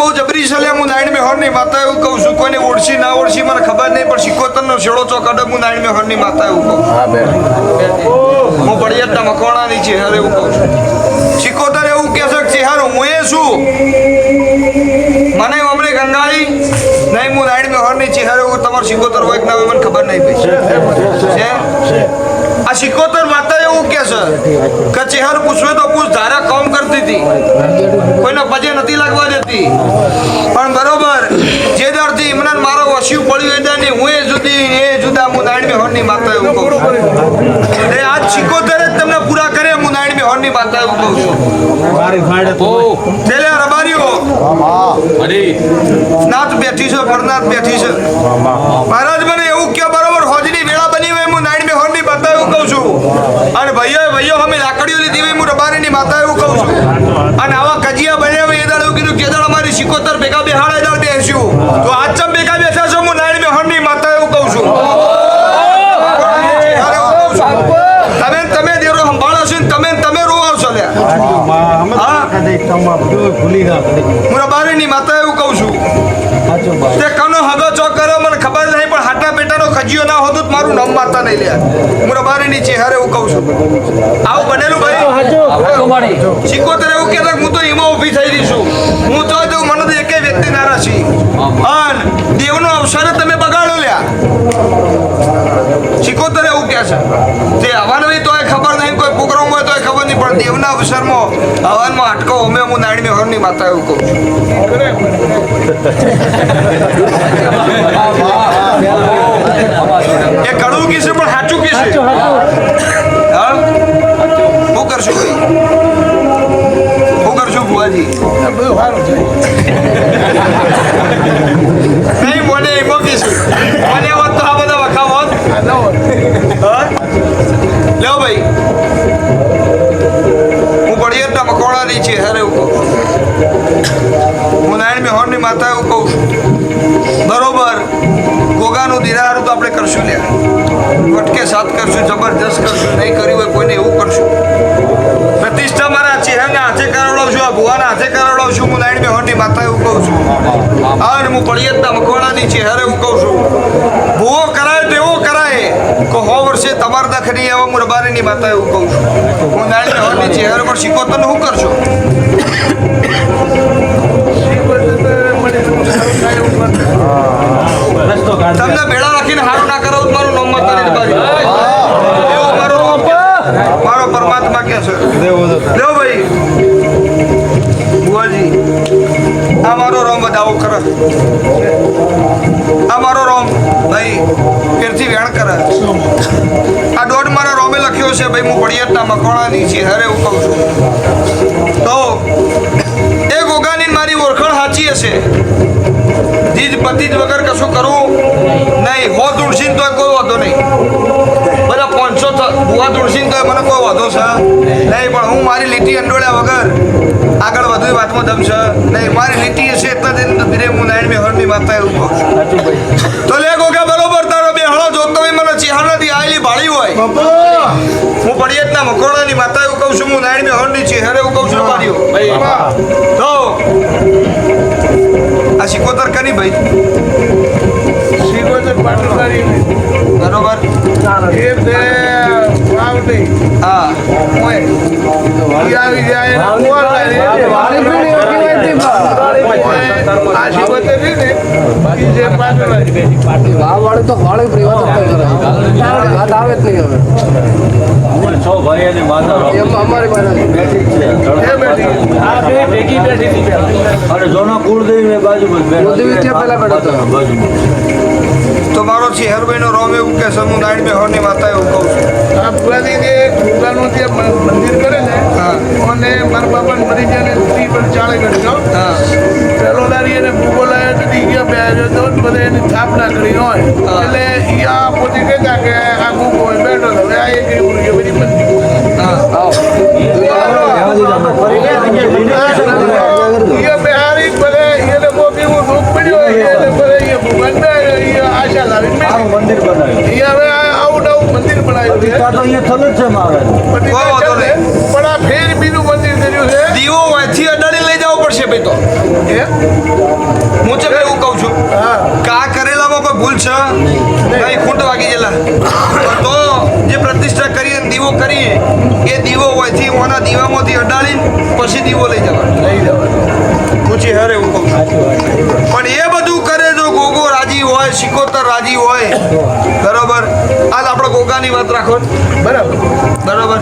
બહુ જબરી છે હું નાઈન મેં ની માતા એવું કહું છું કોઈને ઓળશી ના ઓળશી મને ખબર નહીં પણ સિકોતર નો ચોક અડગ હું નાઈન મેહોરની માતા એવું કહું. હા બળિયાદના મકવાણાની હારે એવું કહું છું. સિકોતર એવું કહે છે કે ચેહર હું એ છું. મને અમને ગંગાળી નહીં હું નાઈન મેહોરની ચેહર એવું તમારું સિકોતર હોય કે ના હોય મને ખબર નહીં ભાઈ. છે આ સિકોતર માતા એવું કે છે કે ચેહર પૂછવે તો પૂછ ધારા કામ કરતી હતી. કોઈને પજે નથી લાગવા દેતી પણ બરોબર જે દરથી ઇમરાન મારો વસ્યું પડ્યું એ દાની હું એ જુદી એ જુદા હું નાઈન મેહોરની માતા એવું કહું છું. એ આજ સિકોતેર જ તમને પૂરા કરે હું નાઈન હોરની માતા એવું કહું છું. રબારીઓ. નાથ બેઠી છે પરનાથ બેઠી છે. મહારાજ મને એવું કે બરોબર હોજની વેળા બની હોય હું નાઈન મેહોરની માતા એવું કહું છું અને ભાઈઓ ભાઈઓ અમે લાકડીઓ લીધી હોય હું રબારીની માતા એવું કહું છું અને આવા કજિયા બન્યા હોય એ દાડ એવું કીધું કે ભેગા બે હાડા હજાર બેસ્યું તો આજ ચમ ભેગા બેસ્યા છો હું નાઈન હણની માતા એવું કહું છું. તમે તમે દેરો સંભાળો છો તમે તમે રોવો છો હું. રબારીની માતા એવું કહું છું. તે કનો હગો ચોક કર્યો મને ખબર નહીં પણ હાટા પેટાનો ખજીયો ના હોતું મારું નામ માતા નહીં લે હું રબારીની ચહેરે એવું કહું છું. આવું બનેલું ભાઈ? સિકોતર એવું કહેતા કે હું તો એમાં ઊભી થઈ રહી છું. હું તો જો મને તો એકે વ્યક્તિ નારાજ છી અન દેવનો અવસર જ તમે બગાડો લ્યા સિકોતર એવું કહે છે તે હવાન હોય તોય ખબર નહીં કોઈ પ્રોગ્રામ હોય તોય ખબર નહીં પણ દેવના અવસરમાં હવનમાં અટકો અમે હું નાયણની હરની માતા એવું કહું છું. એ કડવું કીશું પણ સાચું કીશે મેહોરની માતા એવું કહું છું. બરોબર, ગોગાનું દિરાહારું તો આપણે કરશું લે વટકે સાથ કરશું, જબરજસ્ત કરશું, નહીં કર્યું હોય કોઈને એવું કરશું. પ્રતિષ્ઠા મારા ચેહરના હાથે કરાવડાવશું આ ભુવાના હાથે કરાવડાવશું હું લાઈન મેહોરની માતા એવું કહું છું. અને હું પળિયતના મકવાણાની ચેહરે એવું કહું છું. ભૂવો કરાય તો એવો કરાય, કે હો વર્ષે તમારા દખ નહીં આવે હું રબારીની માતા એવું કહું છું. હું લાઈન મેહોરની ચેહરે પર શીખોતર શું કરશો? લ્યો ભાઈ. બુઆજી આ મારો રોમ બતાવો કરે આ મારો રોમ, ભાઈ, ફેરથી વેણ કરે. આ દોઢ મારા રોમે લખ્યો છે, ભાઈ, હું પડિયાતના મકવાણાની છે હરે હું કહું છું. તો, એ ગોગાની મારી ઓળખાણ સાચી હશે? જીજ પતિ જ વગર કશું કરવું નહીં. હો તુલસી તો કોઈ વાંધો નહીં. બધા પાંચસો બુવા તુલસી તો મને કોઈ વાંધો છે? નહીં પણ હું મારી લીટી અંડોળ્યા વગર આગળ વધુ વાતમાં દમ છે. નહીં મારી લીટી હશે એટલા દિન ધીરે હું નારાયણ મેહરની માતા એવું કહું છું તો લે ગોગા બરોબર તારો બે હળો જોતો હોય મને ચેહરાથી આયેલી ભાળી હોય. હું પડિયાતના મકોડાની માતા એવું કહું છું હું નારાયણ મેહરની ચેહરે એવું કહું છું ભાઈઓ તો આ શિકોતર કરી ભાઈ? બરોબર. હા. વાળું તો વાળું પ્રિવાત વાત આવે જ નહીં હવે. છ ભાઈ અને માતા અમારી પાસે અને જોના કુળદેવી ને બાજુમાં જ બેઠા. કુળદેવી ત્યાં પહેલા બેઠા હતા. બાજુમાં. તો મારો ચેહરભાઈ નો રોમ એવું કે છે હું નારાયણ માતા એવું કહું છું. મંદિર કરે ને હા. અને મારા બાપા મરી ગયા ને સ્ત્રી પર ચાળે કરી ગયો હા. પેલો દારી એને ભૂગો લાવ્યો નથી ગયા બે તો બધા એની સ્થાપના કરી હોય. એટલે ઈ આ પોતે કહેતા કે આ ભૂગો કોઈ વાંધો નહીં. પણ આ ફેર બીજું મંદિર કર્યું છે. દીવો વાંચી અડાડી લઈ જવો પડશે ભાઈ તો. હું? છે કહું છું. હા. કે કરેલામાં કોઈ ભૂલ છે? નહીં. ખૂંટ વાગી ગયેલા. તો જે પ્રતિષ્ઠા કરીએ દીવો કરીએ એ દીવો હોયથી ઓના દીવામાંથી અડાડીને પછી દીવો લઈ જવાનો. લઈ જવાનું. પૂછી હરે એવું કહું પણ એ બધું કરે જો ગોગો રાજી હોય શિકોતર રાજી હોય આજ આપણે ગોગાની વાત રાખો બરાબર. બરોબર.